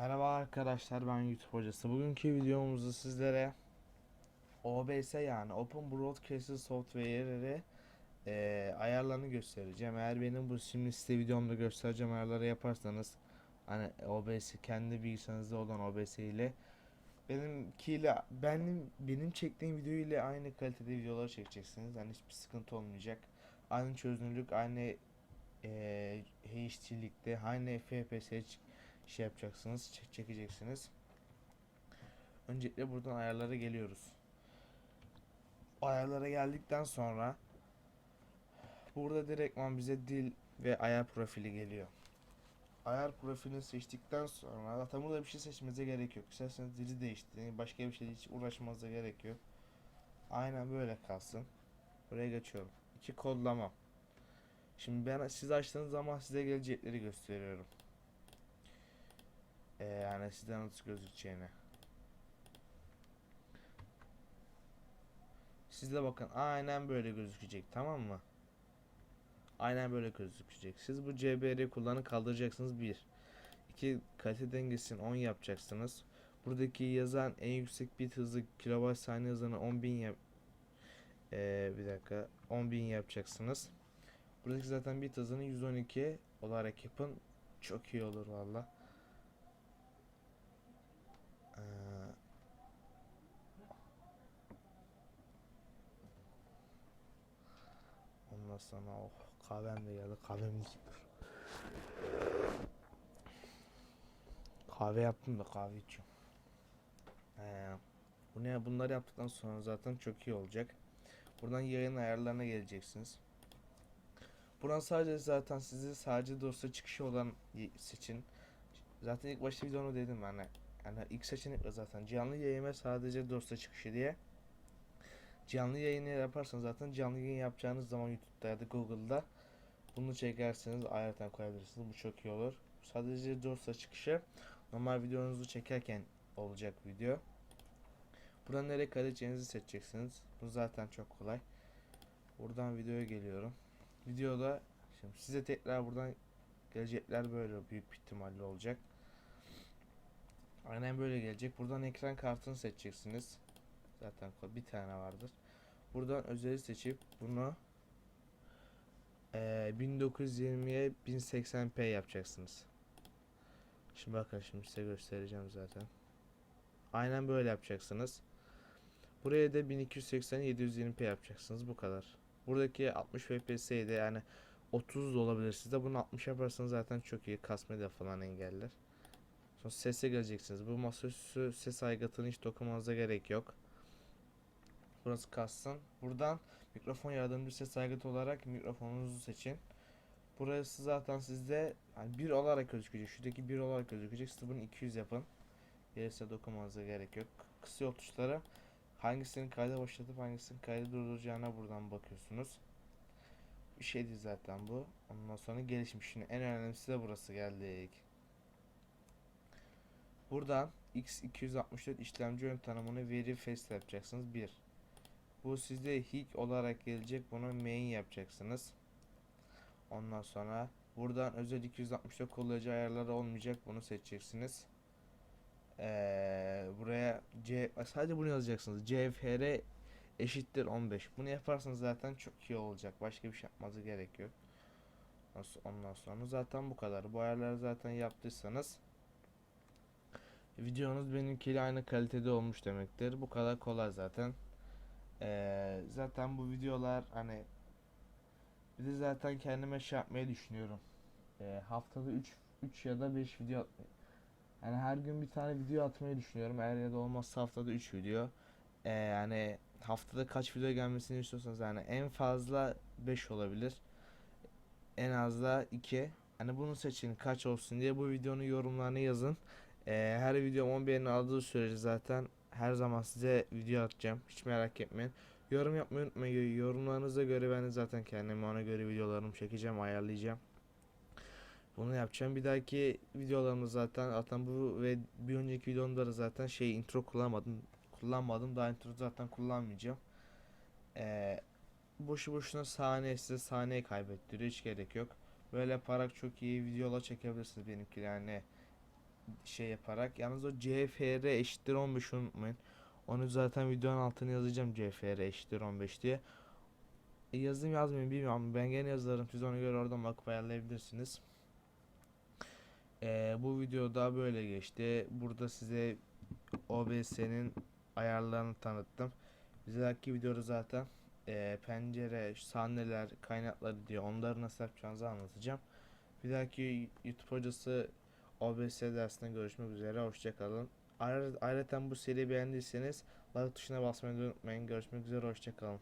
Merhaba arkadaşlar ben YouTube hocası. Bugünkü videomuzda sizlere OBS yani Open Broadcast Software'leri eee ayarlarını göstereceğim. Eğer benim bu şimdi size videomda göstereceğim ayarları yaparsanız hani OBS kendi bilgisayarınızda olan OBS ile benimkiyle benim benim çektiğim video ile aynı kalitede videolar çekeceksiniz. Hani hiçbir sıkıntı olmayacak. Aynı çözünürlük, aynı eee HD'likte, aynı FPS şey yapacaksınız, çek çekeceksiniz. Öncelikle buradan ayarlara geliyoruz. Ayarlara geldikten sonra burada direktman bize dil ve ayar profili geliyor. Ayar profilini seçtikten sonra zaten burada bir şey seçmenize gerek yok. İsterseniz dili değiştirin, başka bir şeyle hiç uğraşmanıza gerek yok. Aynen böyle kalsın. Buraya geçiyorum. İki kodlama. Şimdi ben siz açtığınız zaman size gelecekleri gösteriyorum. Ee, yani sizden nasıl gözükeceğini. Siz de bakın aynen böyle gözükecek tamam mı? Aynen böyle gözükecek. Siz bu CBR kullanı kaldıracaksınız 1. 2 kalite dengesini 10 yapacaksınız. Buradaki yazan en yüksek bit hızı kilobayt saniye hızını 10.000 yap ee, bir dakika 10.000 yapacaksınız. Buradaki zaten bit hızını 112 olarak yapın. Çok iyi olur valla. Ondan sonra oh kahvem de geldi kahvemi. Kahve yaptım da kahve içiyorum. Ee, bu ne bunları yaptıktan sonra zaten çok iyi olacak. Buradan yayın ayarlarına geleceksiniz. Buradan sadece zaten sizi sadece dosya çıkışı olan seçin. Zaten ilk başta videonu dedim hani yani ilk seçenek zaten canlı yayına sadece dosya çıkışı diye. Canlı yayını yaparsanız zaten canlı yayın yapacağınız zaman YouTube'da ya da Google'da bunu çekerseniz ayrıca koyabilirsiniz. Bu çok iyi olur. Sadece dosya çıkışı normal videonuzu çekerken olacak video. Buradan nereye kaydedeceğinizi seçeceksiniz. Bu zaten çok kolay. Buradan videoya geliyorum. Videoda şimdi size tekrar buradan gelecekler böyle büyük bir ihtimalle olacak. Aynen böyle gelecek. Buradan ekran kartını seçeceksiniz. Zaten bir tane vardır. Buradan özeli seçip bunu eee 1920'ye 1080p yapacaksınız. Şimdi bakın şimdi size göstereceğim zaten. Aynen böyle yapacaksınız. Buraya da 1280'e 720p yapacaksınız. Bu kadar. Buradaki 60 FPS'de yani 30 da olabilir sizde. Bunu 60 yaparsanız zaten çok iyi. Kasmayı da falan engeller. Sonra sese geleceksiniz. Bu masaüstü ses aygıtını hiç dokunmanıza gerek yok. Burası kassın. Buradan mikrofon yardımcı ses aygıtı olarak mikrofonunuzu seçin. Burası zaten sizde yani bir olarak gözükecek. Şuradaki bir olarak gözükecek. Siz bunu 200 yapın. Gerisine dokunmanıza gerek yok. Kısa yol tuşları hangisinin kayda başlatıp hangisinin kayda durduracağına buradan bakıyorsunuz. Bir şeydi zaten bu. Ondan sonra gelişmişini en önemlisi de burası geldik. Buradan X264 işlemci ön tanımını veri face yapacaksınız. 1. Bu sizde hic olarak gelecek. Bunu main yapacaksınız. Ondan sonra buradan özel 264 kullanıcı ayarları olmayacak. Bunu seçeceksiniz. Ee, buraya C sadece bunu yazacaksınız. CFR eşittir 15. Bunu yaparsanız zaten çok iyi olacak. Başka bir şey yapmanıza gerek yok. Ondan sonra zaten bu kadar. Bu ayarları zaten yaptıysanız videonuz benimkiyle aynı kalitede olmuş demektir. Bu kadar kolay zaten. Ee, zaten bu videolar hani bir de zaten kendime şey yapmayı düşünüyorum. Ee, haftada 3 3 ya da 5 video. Yani her gün bir tane video atmayı düşünüyorum. Eğer ya da olmazsa haftada 3 video. Ee, yani haftada kaç video gelmesini istiyorsanız yani en fazla 5 olabilir. En az da 2. Hani bunu seçin kaç olsun diye bu videonun yorumlarını yazın. Ee, her videom 10 beğeni aldığı sürece zaten her zaman size video atacağım. Hiç merak etmeyin. Yorum yapmayı unutmayın. Yorumlarınıza göre ben zaten kendime ona göre videolarımı çekeceğim, ayarlayacağım. Bunu yapacağım. Bir dahaki videolarımda zaten zaten bu ve bir önceki videomda da zaten şey intro kullanmadım. Kullanmadım. Daha intro zaten kullanmayacağım. Ee, boşu boşuna saniye size saniye kaybettiriyor. Hiç gerek yok. Böyle yaparak çok iyi videolar çekebilirsiniz benimki yani. Şey yaparak yalnız o CFR eşittir 15 unutmayın. Onu zaten videonun altına yazacağım CFR eşittir 15 diye. E, yazayım yazmayayım bilmiyorum ben gene yazarım siz ona göre oradan bakıp ayarlayabilirsiniz. E, bu videoda böyle geçti. Burada size OBS'nin ayarlarını tanıttım. Bir dahaki videoda zaten e, pencere, sahneler, kaynakları diye onları nasıl yapacağınızı anlatacağım. Bir dahaki YouTube hocası OBS dersinde görüşmek üzere. Hoşçakalın. Ayrıca bu seriyi beğendiyseniz like tuşuna basmayı unutmayın. Görüşmek üzere. Hoşçakalın.